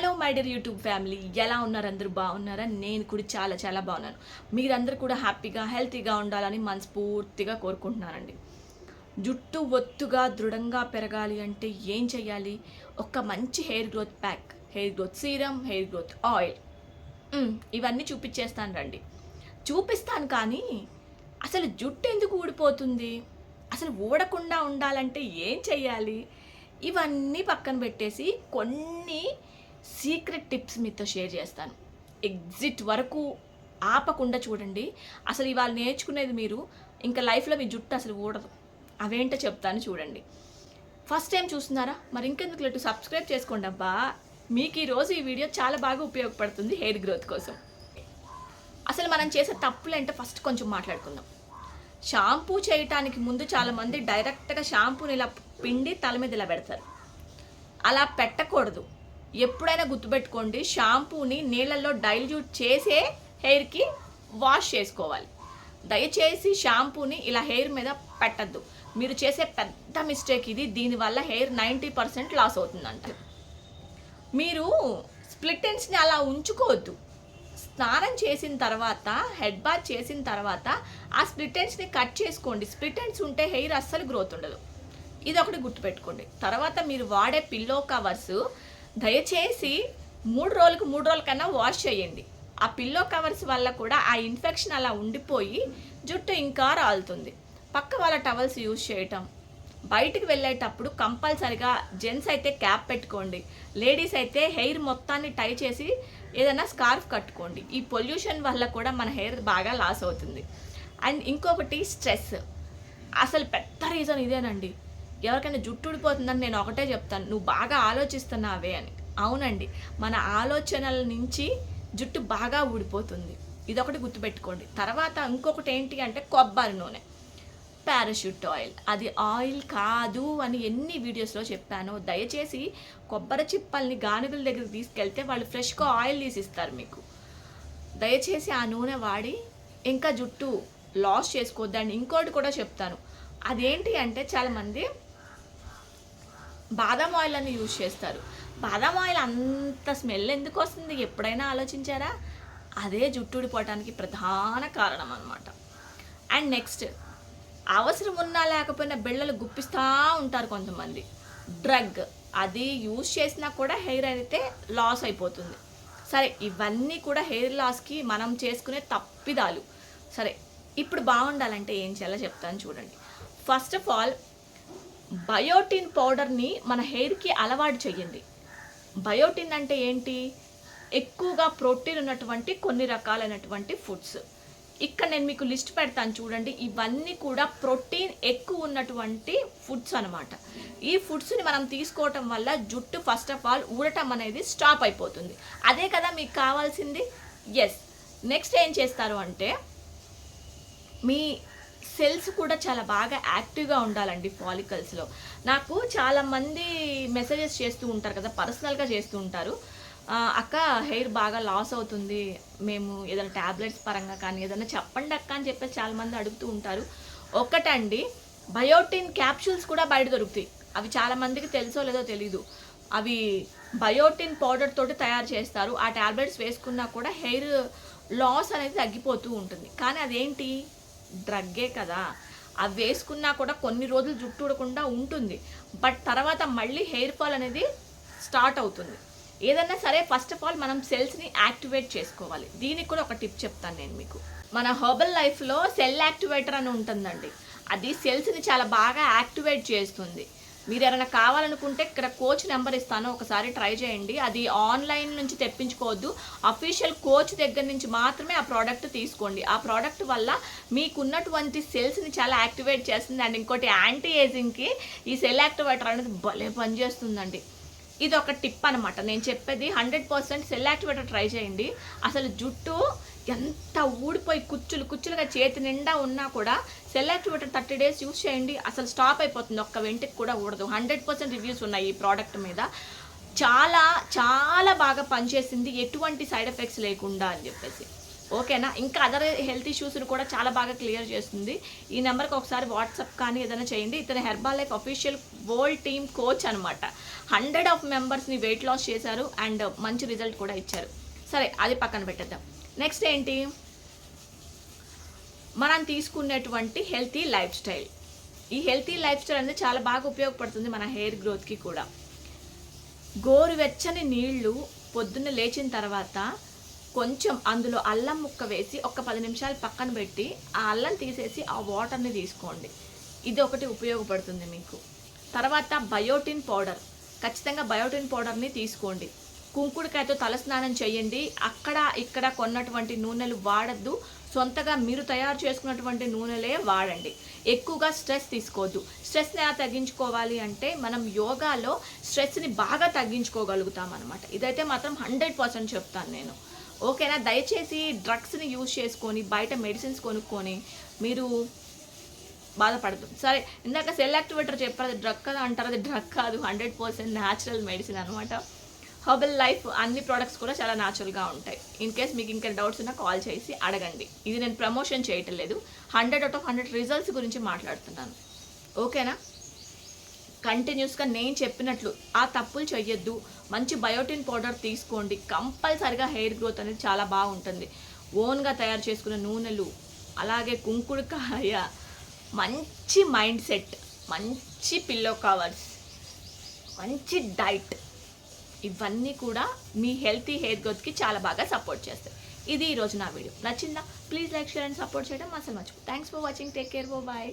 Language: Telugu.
Hello my dear YouTube family ఎలా ఉన్నారు? అందరూ బాగున్నారా? నేను కూడా చాలా చాలా బాగున్నాను. మీరందరూ కూడా హ్యాపీగా హెల్తీగా ఉండాలని మనస్ఫూర్తిగా కోరుకుంటున్నానండి. జుట్టు ఒత్తుగా దృఢంగా పెరగాలి అంటే ఏం చేయాలి ఒక మంచి hair growth pack. Hair growth serum hair growth oil. ఇవన్నీ చూపించేస్తాను రండి. చూపిస్తాను కానీ అసలు జుట్టు ఎందుకు ఊడిపోతుంది? అసలు ఊడకుండా ఉండాలంటే ఏం చేయాలి ఇవన్నీ పక్కన పెట్టేసి కొన్ని సీక్రెట్ టిప్స్ మీతో షేర్ చేస్తాను. ఎగ్జిట్ వరకు ఆపకుండా చూడండి. అసలు ఇవాళ నేర్చుకునేది మీరు ఇంకా లైఫ్లో మీ జుట్టు అసలు ఊడదు. అవేంటో చెప్తాను చూడండి. ఫస్ట్ టైం చూస్తున్నారా? మరి ఇంకెందుకు లేటు? సబ్స్క్రైబ్ చేసుకోండి అబ్బా. మీకు ఈరోజు ఈ వీడియో చాలా బాగా ఉపయోగపడుతుంది హెయిర్ గ్రోత్ కోసం. అసలు మనం చేసే తప్పులు అంటే ఫస్ట్ కొంచెం మాట్లాడుకుందాం. షాంపూ చేయటానికి ముందు చాలామంది డైరెక్ట్గా షాంపూని ఇలా పిండి తల మీద ఇలా పెడతారు. అలా పెట్టకూడదు. ఎప్పుడైనా గుర్తుపెట్టుకోండి షాంపూని నీళ్ళల్లో డైల్యూట్ చేసే హెయిర్కి వాష్ చేసుకోవాలి. దయచేసి షాంపూని ఇలా హెయిర్ మీద పెట్టద్దు. మీరు చేసే పెద్ద మిస్టేక్ ఇది దీనివల్ల హెయిర్ నైంటీ పర్సెంట్ లాస్ అవుతుందంట. మీరు స్ప్లిట్ ఎండ్స్ని అలా ఉంచుకోవద్దు. స్నానం చేసిన తర్వాత హెడ్ బాత్ చేసిన తర్వాత ఆ స్ప్లిట్ ఎండ్స్ని కట్ చేసుకోండి. స్ప్లిట్ ఎండ్స్ ఉంటే హెయిర్ అస్సలు గ్రోత్ ఉండదు. ఇది ఒకటి గుర్తుపెట్టుకోండి. తర్వాత మీరు వాడే పిల్లో కవర్స్ దయచేసి మూడు రోజులకు మూడు రోజుల కన్నా వాష్ చేయండి. ఆ పిల్లో కవర్స్ వల్ల కూడా ఆ ఇన్ఫెక్షన్ అలా ఉండిపోయి జుట్టు ఇంకా రాలుతుంది. పక్క వాళ్ళ టవల్స్ యూజ్ చేయటం. బయటికి వెళ్ళేటప్పుడు కంపల్సరిగా జెంట్స్ అయితే క్యాప్ పెట్టుకోండి. లేడీస్ అయితే హెయిర్ మొత్తాన్ని టై చేసి ఏదైనా స్కార్ఫ్ కట్టుకోండి. ఈ పొల్యూషన్ వల్ల కూడా మన హెయిర్ బాగా లాస్ అవుతుంది. అండ్ ఇంకొకటి స్ట్రెస్. అసలు పెద్ద రీజన్ ఇదేనండి. ఎవరికైనా జుట్టు ఊడిపోతుందని నేను ఒకటే చెప్తాను. నువ్వు బాగా ఆలోచిస్తున్నావే అని. అవునండి. మన ఆలోచనల నుంచి జుట్టు బాగా ఊడిపోతుంది. ఇదొకటి గుర్తుపెట్టుకోండి. తర్వాత ఇంకొకటి ఏంటి అంటే కొబ్బరి నూనె. Parachute oil. అది ఆయిల్ కాదు అని ఎన్ని వీడియోస్లో చెప్పాను దయచేసి కొబ్బరి చిప్పల్ని గానుగుల దగ్గరికి తీసుకెళ్తే వాళ్ళు ఫ్రెష్గా ఆయిల్ తీసి ఇస్తారు మీకు. దయచేసి ఆ నూనె వాడి ఇంకా జుట్టు లాస్ చేసుకోవద్దండి ఇంకోటి కూడా చెప్తాను. అదేంటి అంటే చాలామంది బాదం ఆయిల్ అని యూజ్ చేస్తారు. బాదం ఆయిల్ అంత స్మెల్ ఎందుకు వస్తుంది? ఎప్పుడైనా ఆలోచించారా? అదే జుట్టుడిపోవటానికి ప్రధాన కారణం అనమాట అండ్ నెక్స్ట్ అవసరం ఉన్నా లేకపోయినా బిళ్ళలు గుప్పిస్తూ ఉంటారు కొంతమంది. డ్రగ్ అది యూజ్ చేసినా కూడా హెయిర్ అయితే లాస్ అయిపోతుంది. సరే ఇవన్నీ కూడా హెయిర్ లాస్కి మనం చేసుకునే తప్పిదాలు. సరే ఇప్పుడు బాగుండాలంటే ఏం చేయాలో చెప్తాను చూడండి. ఫస్ట్ ఆఫ్ ఆల్ బయోటిన్ పౌడర్ని మన హెయిర్కి అలవాటు చేయండి బయోటిన్ అంటే ఏంటి? ఎక్కువగా ప్రోటీన్ ఉన్నటువంటి కొన్ని రకాలైనటువంటి ఫుడ్స్. ఇక్కడ నేను మీకు లిస్ట్ పెడతాను చూడండి. ఇవన్నీ కూడా ప్రోటీన్ ఎక్కువ ఉన్నటువంటి ఫుడ్స్ అనమాట ఈ ఫుడ్స్ని మనం తీసుకోవటం వల్ల జుట్టు ఫస్ట్ ఆఫ్ ఆల్ ఊడటం అనేది స్టాప్ అయిపోతుంది. అదే కదా మీకు కావాల్సింది? ఎస్ నెక్స్ట్ ఏం చేస్తారు అంటే మీ సెల్స్ కూడా చాలా బాగా యాక్టివ్గా ఉండాలండి ఫాలికల్స్లో నాకు చాలామంది మెసేజెస్ చేస్తూ ఉంటారు కదా పర్సనల్గా చేస్తూ ఉంటారు. అక్క హెయిర్ బాగా లాస్ అవుతుంది. మేము ఏదైనా ట్యాబ్లెట్స్ పరంగా కానీ ఏదైనా చెప్పండి అక్క అని చెప్పేసి చాలామంది అడుగుతూ ఉంటారు. ఒకటండి బయోటిన్ క్యాప్సూల్స్ కూడా బయట దొరుకుతాయి. అవి చాలామందికి తెలుసో లేదో తెలీదు. అవి బయోటిన్ పౌడర్ తోటి తయారు చేస్తారు. ఆ ట్యాబ్లెట్స్ వేసుకున్నా కూడా హెయిర్ లాస్ అనేది తగ్గిపోతూ ఉంటుంది. కానీ అదేంటి? డ్రగ్గే కదా. అవి వేసుకున్నా కూడా కొన్ని రోజులు జుట్టు ఉడకుండా ఉంటుంది. బట్ తర్వాత మళ్ళీ హెయిర్ ఫాల్ అనేది స్టార్ట్ అవుతుంది. ఏదన్నా సరే ఫస్ట్ ఆఫ్ ఆల్ మనం సెల్స్ని యాక్టివేట్ చేసుకోవాలి. దీనికి కూడా ఒక టిప్ చెప్తాను నేను మీకు. మన హర్బల్ లైఫ్లో సెల్ యాక్టివేటర్ అని ఉంటుందండి. అది సెల్స్ని చాలా బాగా యాక్టివేట్ చేస్తుంది. మీరు ఏమైనా కావాలనుకుంటే ఇక్కడ కోచ్ నెంబర్ ఇస్తాను. ఒకసారి ట్రై చేయండి. అది ఆన్లైన్ నుంచి తెప్పించుకోవద్దు. అఫీషియల్ కోచ్ దగ్గర నుంచి మాత్రమే ఆ ప్రోడక్ట్ తీసుకోండి. ఆ ప్రోడక్ట్ వల్ల మీకున్నటువంటి సెల్స్ని చాలా యాక్టివేట్ చేస్తుంది. అండ్ ఇంకోటి యాంటీ ఏజింగ్కి ఈ సెల్ యాక్టివేటర్ అనేది భలే పనిచేస్తుందండి. ఇది ఒక టిప్ అనమాట నేను చెప్పేది hundred percent cell activator try చేయండి. అసలు జుట్టు ఎంత ఊడిపోయి కుచ్చులు కుచ్చులుగా చేతి నిండా ఉన్నా కూడా select activator thirty days use చేయండి. అసలు స్టాప్ అయిపోతుంది. ఒక్క వెంటికి కూడా ఊడదు. హండ్రెడ్ పర్సెంట్ రివ్యూస్ ఉన్నాయి ఈ ప్రోడక్ట్ మీద. చాలా చాలా బాగా పనిచేసింది. ఎటువంటి సైడ్ ఎఫెక్ట్స్ లేకుండా అని చెప్పేసి. ఓకేనా? ఇంకా అదర్ హెల్త్ ఇష్యూస్ని కూడా చాలా బాగా క్లియర్ చేస్తుంది. ఈ నెంబర్కి ఒకసారి వాట్సాప్ కానీ ఏదైనా చేయండి. ఇతను Herbalife official world team coach అనమాట హండ్రెడ్ ఆఫ్ మెంబర్స్ని వెయిట్ లాస్ చేశారు. అండ్ మంచి రిజల్ట్ కూడా ఇచ్చారు. సరే అది పక్కన పెట్టేద్దాం. నెక్స్ట్ ఏంటి? మనం తీసుకునేటువంటి హెల్తీ లైఫ్ స్టైల్ ఈ హెల్తీ లైఫ్ స్టైల్ అనేది చాలా బాగా ఉపయోగపడుతుంది మన హెయిర్ గ్రోత్కి కూడా. గోరువెచ్చని నీళ్ళు పొద్దున్న లేచిన తర్వాత కొంచెం అందులో అల్లం ముక్క వేసి ఒక పది నిమిషాలు పక్కన పెట్టి ఆ అల్లం తీసేసి ఆ వాటర్ని తీసుకోండి. ఇది ఒకటి ఉపయోగపడుతుంది మీకు. తర్వాత బయోటిన్ పౌడర్ ఖచ్చితంగా బయోటిన్ పౌడర్ని తీసుకోండి. కుంకుడుకాయతో తలస్నానం చేయండి. అక్కడ ఇక్కడ కొన్నటువంటి నూనెలు వాడద్దు. సొంతగా మీరు తయారు చేసుకున్నటువంటి నూనెలే వాడండి. ఎక్కువగా స్ట్రెస్ తీసుకోవద్దు. స్ట్రెస్ని ఎలా తగ్గించుకోవాలి అంటే మనం యోగాలో స్ట్రెస్ని బాగా తగ్గించుకోగలుగుతాం అనమాట ఇదైతే మాత్రం హండ్రెడ్ పర్సెంట్ చెప్తాను నేను. ఓకేనా? దయచేసి డ్రగ్స్ని యూజ్ చేసుకొని బయట మెడిసిన్స్ కొనుక్కొని మీరు బాధపడదు సరే ఇందాక సెల్ యాక్టివేటర్ చెప్పారు అది డ్రగ్ కదా అంటారు. అది డ్రగ్ కాదు. హండ్రెడ్ పర్సెంట్ న్యాచురల్ మెడిసిన్ అనమాట హర్బల్ లైఫ్ అన్ని ప్రోడక్ట్స్ కూడా చాలా న్యాచురల్గా ఉంటాయి. ఇన్ కేస్ మీకు ఇంకా డౌట్స్ ఉన్నా కాల్ చేసి అడగండి. ఇది నేను ప్రమోషన్ చేయటం లేదు. Hundred out of hundred results గురించి మాట్లాడుతున్నాను. ఓకేనా కంటిన్యూస్గా నేను చెప్పినట్లు ఆ తప్పులు చేయొద్దు మంచి బయోటిన్ పౌడర్ తీసుకోండి. కంపల్సరిగా హెయిర్ గ్రోత్ అనేది చాలా బాగుంటుంది. ఓన్గా తయారు చేసుకున్న నూనెలు అలాగే కుంకుడుకాయ మంచి మైండ్ సెట్ మంచి పిల్లో కవర్స్ మంచి డైట్ ఇవన్నీ కూడా మీ హెల్తీ హెయిర్ గ్రోత్కి చాలా బాగా సపోర్ట్ చేస్తాయి. ఇది ఈరోజు నా వీడియో. నచ్చిందా? Please like share and support చేయడం అసలు మర్చిపో. Thanks for watching. Take care. Bye bye.